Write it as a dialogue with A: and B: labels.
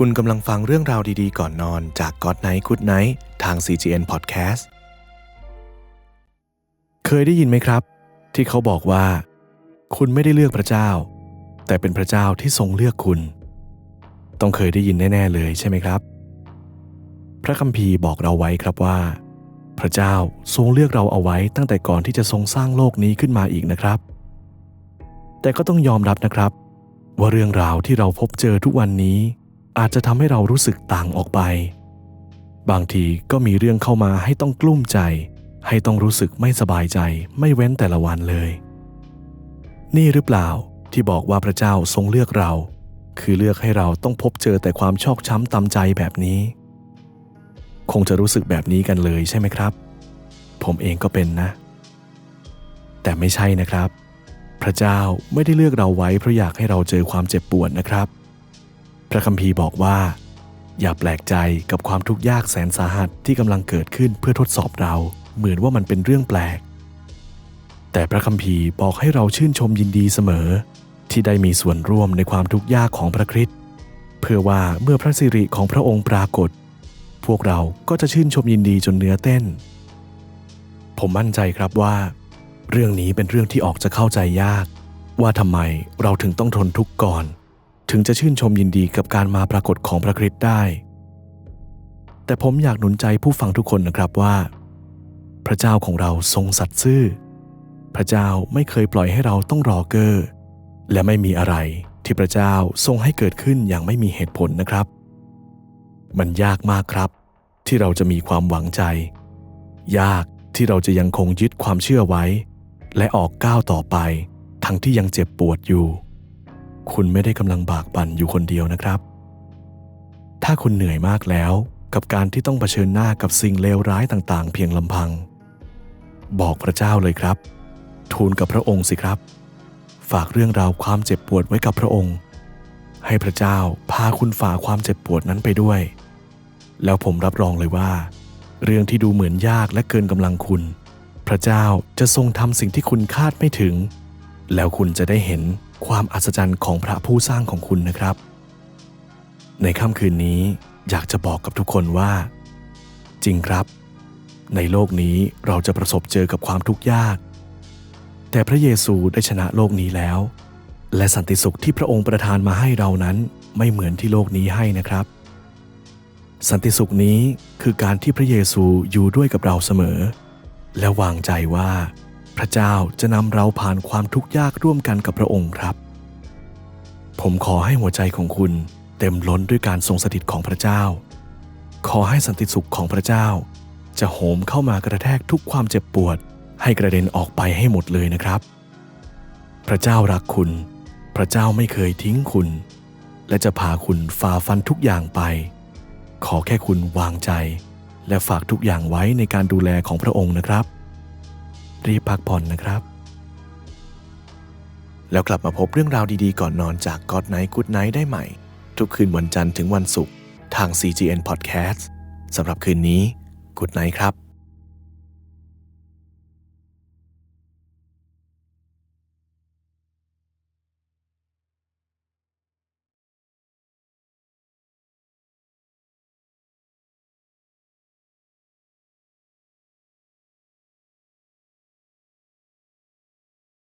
A: คุณกำลังฟังเรื่องราวดีๆ ก่อนนอนจาก God Night Good Night ทาง CGN Podcast เคยได้ยินไหมครับ ที่เขาบอกว่า คุณไม่ได้เลือกพระเจ้า แต่เป็นพระเจ้าที่ทรงเลือกคุณ ต้องเคยได้ยินแน่ ๆ เลยใช่ไหมครับ พระคัมภีร์บอกเราไว้ครับว่า พระเจ้าทรงเลือกเราเอาไว้ตั้งแต่ก่อนที่จะทรงสร้างโลกนี้ขึ้นมาอีกนะครับ แต่ก็ต้องยอมรับนะครับ ว่าเรื่องราวที่เราพบเจอทุกวันนี้ อาจจะทำให้เรารู้สึกต่างออกไป บางทีก็มีเรื่องเข้ามาให้ต้องกลุ้มใจ ให้ต้องรู้สึกไม่สบายใจไม่เว้นแต่ละวันเลย นี่หรือเปล่าที่บอกว่าพระเจ้าทรงเลือกเรา คือเลือกให้เราต้องพบเจอแต่ความชอกช้ำตำใจแบบนี้ คงจะรู้สึกแบบนี้กันเลยใช่ไหมครับ ผมเองก็เป็นนะ แต่ไม่ใช่นะครับ พระเจ้าไม่ได้เลือกเราไว้เพราะอยากให้เราเจอความเจ็บปวดนะครับ พระคัมภีร์บอกว่า อย่าแปลกใจกับความทุกข์ยากแสนสาหัสที่กำลังเกิดขึ้นเพื่อทดสอบเรา เหมือนว่ามันเป็นเรื่องแปลก แต่พระคัมภีร์บอกให้เราชื่นชมยินดีเสมอ ที่ได้มีส่วนร่วมในความทุกข์ยากของพระคริสต์เพื่อว่าเมื่อพระสิริของพระองค์ปรากฏ พวกเราก็จะชื่นชมยินดีจนเนื้อเต้น ผมมั่นใจครับว่า เรื่องนี้เป็นเรื่องที่ออกจะเข้าใจยาก ว่าทำไมเราถึงต้องทนทุกข์ก่อน ถึงจะชื่นชมยินดีกับการมาปรากฏของพระคริสต์ได้ แต่ผมอยากหนุนใจผู้ฟังทุกคนนะครับว่า พระเจ้าของเราทรงสัตย์ซื่อ พระเจ้าไม่เคยปล่อยให้เราต้องรอเกอร์และไม่มีอะไรที่พระเจ้าทรงให้เกิดขึ้นอย่างไม่มีเหตุผลนะครับ มันยากมากครับ ที่เราจะมีความหวังใจ ยากที่เราจะยังคงยึดความเชื่อไว้ และออกก้าวต่อไป ทั้งที่ยังเจ็บปวดอยู่ คุณไม่ได้กำลังบากบั่นอยู่คนเดียวนะครับ ถ้าคุณเหนื่อยมากแล้วกับการที่ต้องเผชิญหน้ากับสิ่งเลวร้ายต่างๆ เพียงลำพัง บอกพระเจ้าเลยครับ ทูลกับพระองค์สิครับ ฝากเรื่องราวความเจ็บปวดไว้กับพระองค์ ให้พระเจ้าพาคุณฝ่าความเจ็บปวดนั้นไปด้วย แล้วผมรับรองเลยว่า เรื่องที่ดูเหมือนยากและเกินกำลังคุณ พระเจ้าจะทรงทำสิ่งที่คุณคาดไม่ถึง แล้วคุณจะได้เห็นความอัศจรรย์ของพระผู้สร้างของคุณนะครับ ในค่ำคืนนี้อยากจะบอกกับทุกคนว่า จริงครับ ในโลกนี้เราจะประสบเจอกับความทุกข์ยาก แต่พระเยซูได้ชนะโลกนี้แล้ว และสันติสุขที่พระองค์ประทานมาให้เรานั้นไม่เหมือนที่โลกนี้ให้นะครับ สันติสุขนี้คือการที่พระเยซูอยู่ด้วยกับเราเสมอ และวางใจว่า พระเจ้าจะนำเราผ่านความทุกข์ยากร่วมกันกับพระองค์ครับ ผมขอให้หัวใจของคุณเต็มล้นด้วยการทรงสถิตของพระเจ้า ขอให้สันติสุขของพระเจ้า จะโหมเข้ามากระแทกทุกความเจ็บปวด ให้กระเด็นออกไปให้หมดเลยนะครับ พระเจ้ารักคุณ พระเจ้าไม่เคยทิ้งคุณ และจะพาคุณฝ่าฟันทุกอย่างไป ขอแค่คุณวางใจ และฝากทุกอย่างไว้ในการดูแลของพระองค์นะครับ รีบพักผ่อนนะครับ แล้วกลับมาพบเรื่องราวดีๆ ก่อนนอนจาก God Night Good Night ได้ใหม่ ทุกคืนวันจันทร์ถึงวันศุกร์ทาง CGN Podcast สำหรับคืนนี้ Good Night ครับ